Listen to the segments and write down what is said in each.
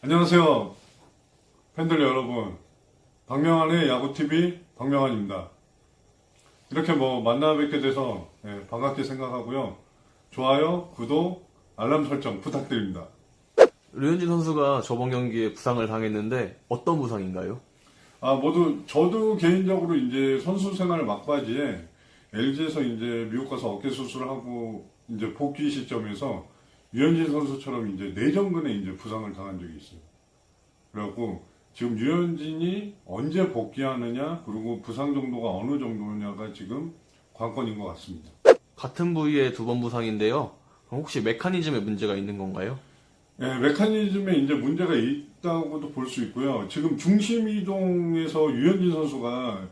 안녕하세요. 팬들 여러분. 박명환의 야구TV 박명환입니다. 이렇게 뭐 만나 뵙게 돼서 예, 반갑게 생각하고요. 좋아요, 구독, 알람 설정 부탁드립니다. 류현진 선수가 저번 경기에 부상을 당했는데 어떤 부상인가요? 아, 모두, 저도 개인적으로 이제 선수 생활 막바지에 LG에서 이제 미국 가서 어깨 수술을 하고 이제 복귀 시점에서 유현진 선수처럼 이제 내전근에 이제 부상을 당한 적이 있어요. 그래갖고 지금 유현진이 언제 복귀하느냐, 그리고 부상 정도가 어느 정도냐가 지금 관건인 것 같습니다. 같은 부위의 두번 부상인데요. 그럼 혹시 메커니즘에 문제가 있는 건가요? 예, 메커니즘에 이제 문제가 있다고도 볼 수 있고요. 지금 중심 이동에서 유현진 선수가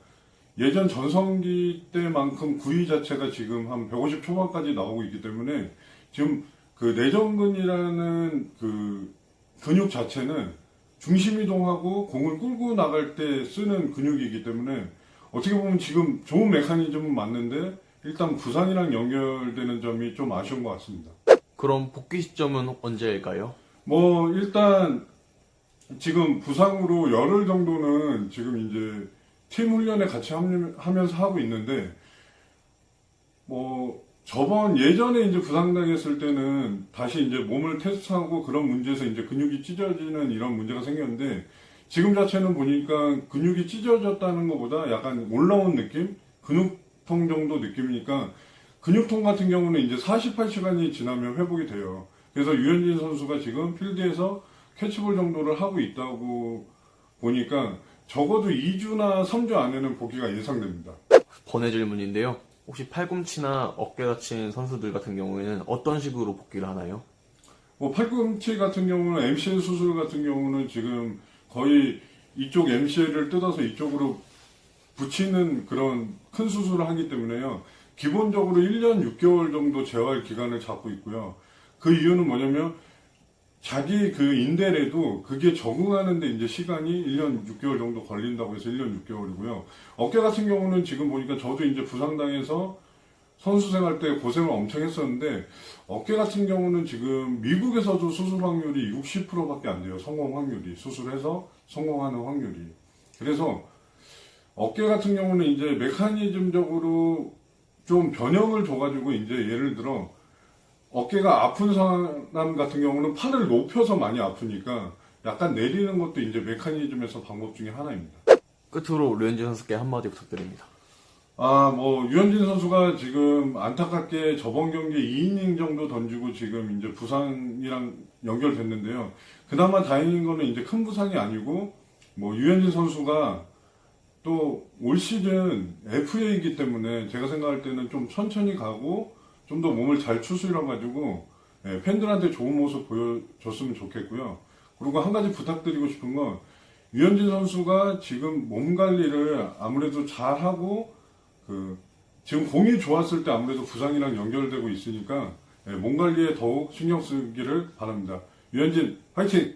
예전 전성기 때만큼 구위 자체가 지금 한 150 초반까지 나오고 있기 때문에 지금 그 내전근이라는 그 근육 자체는 중심 이동하고 공을 끌고 나갈 때 쓰는 근육이기 때문에 어떻게 보면 지금 좋은 메커니즘은 맞는데 일단 부상이랑 연결되는 점이 좀 아쉬운 것 같습니다. 그럼 복귀 시점은 언제일까요? 뭐 일단 지금 부상으로 열흘 정도는 지금 이제 팀 훈련에 같이 합류- 하면서 하고 있는데 뭐 저번 예전에 이제 부상당했을 때는 다시 이제 몸을 테스트하고 그런 문제에서 이제 근육이 찢어지는 이런 문제가 생겼는데 지금 자체는 보니까 근육이 찢어졌다는 것보다 약간 올라온 느낌? 근육통 정도 느낌이니까 근육통 같은 경우는 이제 48시간이 지나면 회복이 돼요. 그래서 유현진 선수가 지금 필드에서 캐치볼 정도를 하고 있다고 보니까 적어도 2주나 3주 안에는 복귀가 예상됩니다. 번외 질문인데요. 혹시 팔꿈치나 어깨 다친 선수들 같은 경우에는 어떤 식으로 복귀를 하나요? 뭐 팔꿈치 같은 경우는 MCL 수술 같은 경우는 지금 거의 이쪽 MCL을 뜯어서 이쪽으로 붙이는 그런 큰 수술을 하기 때문에요. 기본적으로 1년 6개월 정도 재활 기간을 잡고 있고요. 그 이유는 뭐냐면 자기 그 인대래도 그게 적응하는데 이제 시간이 1년 6개월 정도 걸린다고 해서 1년 6개월이고요. 어깨 같은 경우는 지금 보니까 저도 이제 부상당해서 선수 생활 때 고생을 엄청 했었는데 어깨 같은 경우는 지금 미국에서도 수술 확률이 60%밖에 안 돼요. 성공 확률이 수술해서 성공하는 확률이. 그래서 어깨 같은 경우는 이제 메커니즘적으로 좀 변형을 줘가지고 이제 예를 들어 어깨가 아픈 사람 같은 경우는 팔을 높여서 많이 아프니까 약간 내리는 것도 이제 메커니즘에서 방법 중에 하나입니다. 끝으로 류현진 선수께 한마디 부탁드립니다. 아, 뭐, 유현진 선수가 지금 안타깝게 저번 경기에 2이닝 정도 던지고 지금 이제 부상이랑 연결됐는데요. 그나마 다행인 거는 이제 큰 부상이 아니고, 뭐, 유현진 선수가 또 올 시즌 FA이기 때문에 제가 생각할 때는 좀 천천히 가고, 좀 더 몸을 잘 추스려가지고, 예, 팬들한테 좋은 모습 보여줬으면 좋겠고요. 그리고 한 가지 부탁드리고 싶은 건, 유현진 선수가 지금 몸 관리를 아무래도 잘하고, 그 지금 공이 좋았을 때 아무래도 부상이랑 연결되고 있으니까 예, 몸 관리에 더욱 신경 쓰기를 바랍니다. 유현진 화이팅!